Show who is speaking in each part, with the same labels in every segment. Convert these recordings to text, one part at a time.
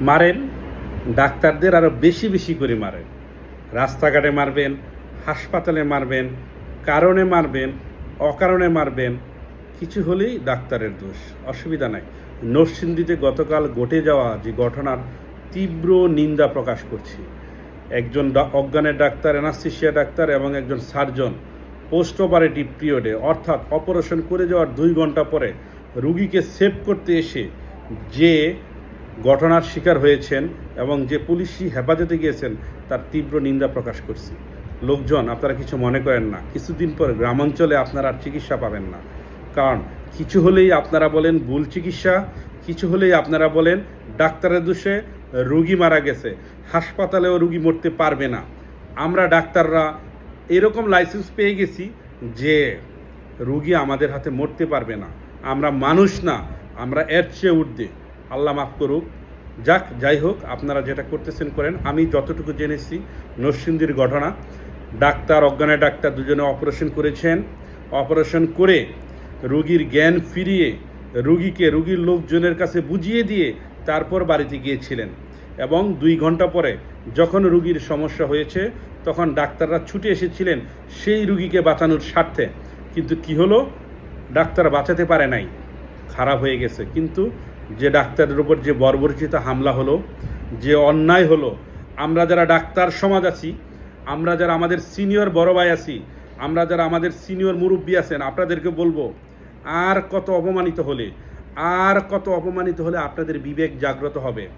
Speaker 1: মারেন, ডাক্তারদের আরও বেশি বেশি করে মারেন। রাস্তাঘাটে মারবেন, হাসপাতালে মারবেন, কারণে মারবেন, অকারণে মারবেন, কিছু হলেই ডাক্তারের দোষ, অসুবিধা নাই। নরসিংদীতে গতকাল ঘটে যাওয়া যে ঘটনার তীব্র নিন্দা প্রকাশ করছি। একজন অজ্ঞানের ডাক্তার, অ্যানাস্থেশিয়া ডাক্তার এবং একজন সার্জন পোস্ট অপারেটিভ পিরিয়ডে, অর্থাৎ অপারেশন করে যাওয়ার দুই ঘণ্টা পরে রুগীকে সেভ করতে এসে যে ঘটনার শিকার হয়েছেন এবং যে পুলিশি হেফাজতে গিয়েছেন, তার তীব্র নিন্দা প্রকাশ করছি। লোকজন, আপনারা কিছু মনে করেন না। কিছুদিন পর গ্রামাঞ্চলে আপনারা আর চিকিৎসা পাবেন না। কারণ, কিছু হলেই আপনারা বলেন ভুল চিকিৎসা, কিছু হলেই আপনারা বলেন ডাক্তারের দোষে রুগী মারা গেছে। হাসপাতালেও রুগী মরতে পারবে না। আমরা ডাক্তাররা এরকম লাইসেন্স পেয়ে গেছি যে রুগী আমাদের হাতে মরতে পারবে না। আমরা মানুষ না, আমরা এর চেয়ে ঊর্ধ্বে। আল্লাহ মাফ করুক, যাক, যাই হোক, আপনারা যেটা করতেছেন করেন। আমি যতটুকু জেনেছি, নরসিংদীর ঘটনা, ডাক্তার অজ্ঞানের ডাক্তার দুজনে অপারেশন করেছেন। অপারেশন করে রুগীর জ্ঞান ফিরিয়ে রুগীকে, রুগীর লোকজনের কাছে বুঝিয়ে দিয়ে তারপর বাড়িতে গিয়েছিলেন। এবং দুই ঘণ্টা পরে যখন রুগীর সমস্যা হয়েছে, তখন ডাক্তাররা ছুটে এসেছিলেন সেই রুগীকে বাঁচানোর স্বার্থে। কিন্তু কি হলো? ডাক্তার বাঁচাতে পারে নাই। খারাপ হয়ে গেছে। কিন্তু যে ডাক্তারের উপর যে বর্বরচিত হামলা হলো, যে অন্যায় হলো, আমরা যারা ডাক্তার সমাজ আছি, আমরা যারা আমাদের সিনিয়র বড় ভাই আছি, আমরা যারা আমাদের সিনিয়র মুরব্বী আছেন, আপনাদেরকে বলব, আর কত অপমানিত হলে, আর কত অপমানিত হলে আপনাদের বিবেক জাগ্রত হবে।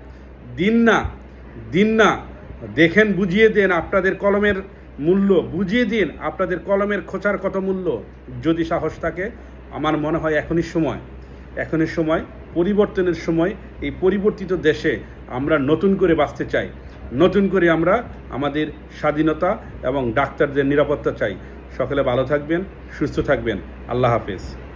Speaker 1: দিন না দিন না, দেখেন, বুঝিয়ে দেন আপনাদের কলমের মূল্য, বুঝিয়ে দিন আপনাদের কলমের খোঁচার কত মূল্য। যদি সাহস থাকে, আমার মনে হয় এখনই সময় এখনই সময় পরিবর্তনের সময় এই পরিবর্তিত দেশে আমরা নতুন করে বাঁচতে চাই। নতুন করে আমরা আমাদের স্বাধীনতা এবং ডাক্তারদের নিরাপত্তা চাই। সকলে ভালো থাকবেন, সুস্থ থাকবেন। আল্লাহ হাফেজ।